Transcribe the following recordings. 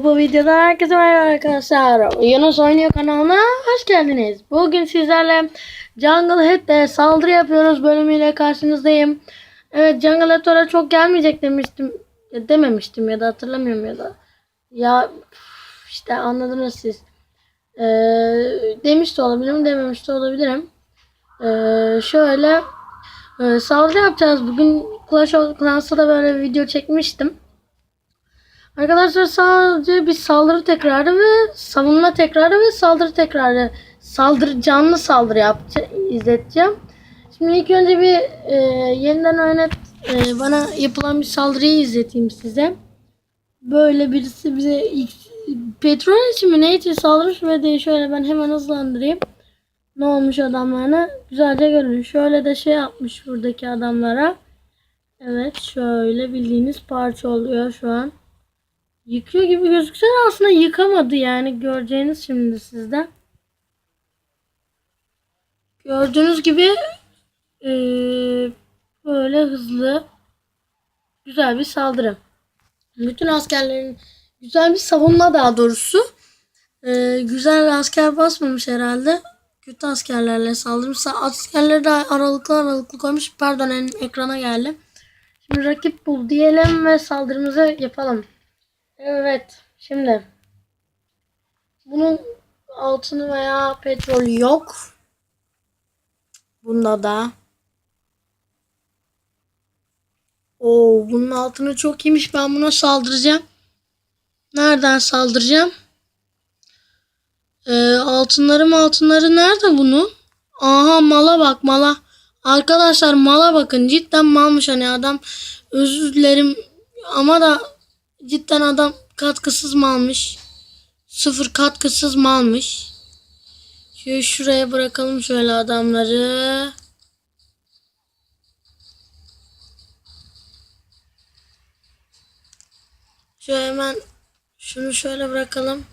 Bu videoda herkese merhaba arkadaşlar. Yunus Oynuyor kanalına hoş geldiniz. Bugün sizlerle Jungle Head'de saldırı yapıyoruz bölümüyle karşınızdayım. Evet Jungle Head'e çok gelmeyecek demiştim. Ya dememiştim ya da hatırlamıyorum ya da. Ya işte anladınız siz. Ee, demiş de olabilirim dememiş de olabilirim. Ee, şöyle e, saldırı yapacağız. Bugün Clash of Clans'ta da böyle bir video çekmiştim. Arkadaşlar sadece bir saldırı tekrarı ve savunma tekrarı ve saldırı tekrarı saldırı canlı saldırı yapacağım izleteceğim. Şimdi ilk önce bir e, yeniden oynat e, bana yapılan bir saldırıyı izleteyim size. Böyle birisi bize ilk, petrol için mi ne için saldırmış ve de şöyle ben hemen hızlandırayım. Ne olmuş adamlarına güzelce görün. Şöyle de şey yapmış buradaki adamlara. Evet şöyle bildiğiniz parça oluyor şu an. Yıkıyor gibi gözükse de aslında yıkamadı yani göreceğiniz şimdi sizde. Gördüğünüz gibi eee, böyle hızlı güzel bir saldırı. Bütün askerlerin güzel bir savunma daha doğrusu. Eee, güzel asker basmamış herhalde. Kötü askerlerle saldırmış. Askerleri de aralıklı aralıklı koymuş. Pardon ekrana geldi. Şimdi rakip bul diyelim ve saldırımızı yapalım. Evet. Şimdi bunun altını veya petrol yok. Bunda da. Oo, bunun altını çok iyiymiş. Ben buna saldıracağım. Nereden saldıracağım? Ee, altınlarım altınları nerede bunun? Aha mala bak mala. Arkadaşlar mala bakın. Cidden malmış hani adam. Özür dilerim ama da cidden adam katkısız malmış. Sıfır katkısız malmış. Şöyle şuraya bırakalım şöyle adamları. Şöyle hemen şunu şöyle bırakalım.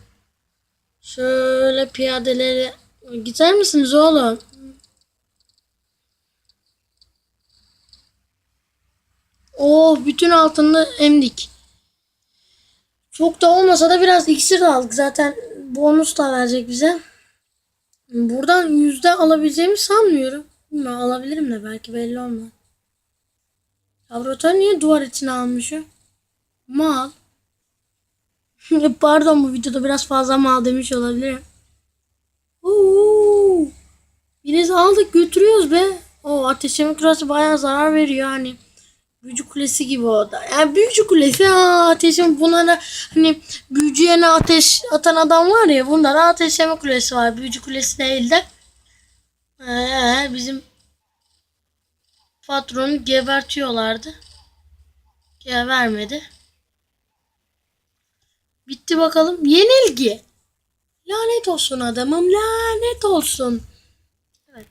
Şöyle piyadeleri gider misiniz oğlum? Oh bütün altını emdik. Çok da olmasa da biraz iksir aldık. Zaten bonus da verecek bize. Buradan yüzde alabileceğimi sanmıyorum. Bilmiyorum, alabilirim de belki belli olmaz. Laboratuvar niye duvar içine almışım? Mal. Pardon bu videoda biraz fazla mal demiş olabilirim. Oo. Birisi aldık götürüyoruz be. O ateşleme küresi bayağı zarar veriyor hani. Büyücü kulesi gibi o da. Yani büyücü kulesi ha ateşin bunlara hani büyücüye ateş atan adam var ya bunda da ateşleme kulesi var. Büyücü kulesi değil de. Ee, bizim patronu gebertiyorlardı. Gebermedi. Bitti bakalım. Yenilgi. Lanet olsun adamım. Lanet olsun. Evet.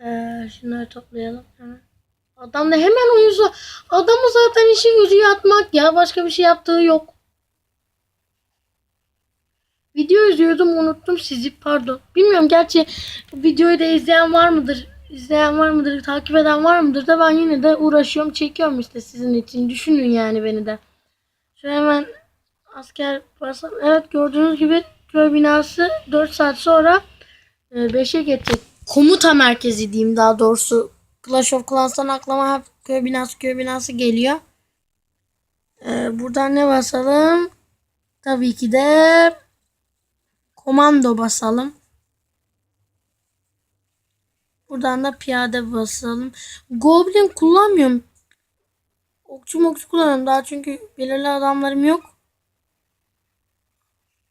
Ee, şunları toplayalım hemen. Adam da hemen uyuzu. Adamı zaten işi gücü yatmak ya. Başka bir şey yaptığı yok. Video izliyordum unuttum sizi pardon. Bilmiyorum gerçi videoyu da izleyen var mıdır? İzleyen var mıdır? Takip eden var mıdır da ben yine de uğraşıyorum çekiyorum işte sizin için. Düşünün yani beni de. Şöyle hemen asker basam. Evet gördüğünüz gibi köy binası 4 saat sonra 5'e geçecek. Komuta merkezi diyeyim daha doğrusu. Clash of Clans'tan aklıma hep köy binası köy binası geliyor. Ee, buradan ne basalım? Tabii ki de komando basalım. Buradan da piyade basalım. Goblin kullanmıyorum. Okçu mokçu kullanıyorum daha çünkü belirli adamlarım yok.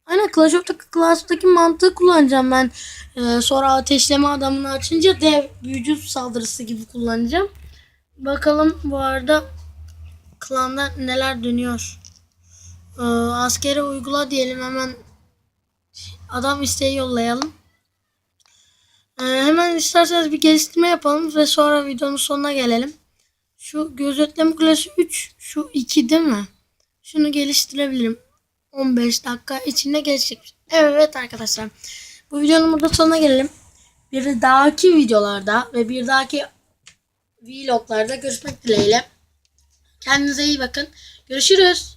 Aynen Clash of Clans'taki mantığı kullanacağım ben. Ee, sonra ateşleme adamını açınca dev büyücü saldırısı gibi kullanacağım. Bakalım bu arada klanda neler dönüyor. Ee, askere uygula diyelim hemen adam isteği yollayalım. Ee, hemen isterseniz bir geliştirme yapalım ve sonra videonun sonuna gelelim. Şu gözetleme kulesi 3, şu 2 değil mi? Şunu geliştirebilirim. 15 dakika içinde geçecek. Evet arkadaşlar. Bu videonun burada sonuna gelelim. Bir dahaki videolarda ve bir dahaki vloglarda görüşmek dileğiyle. Kendinize iyi bakın. Görüşürüz.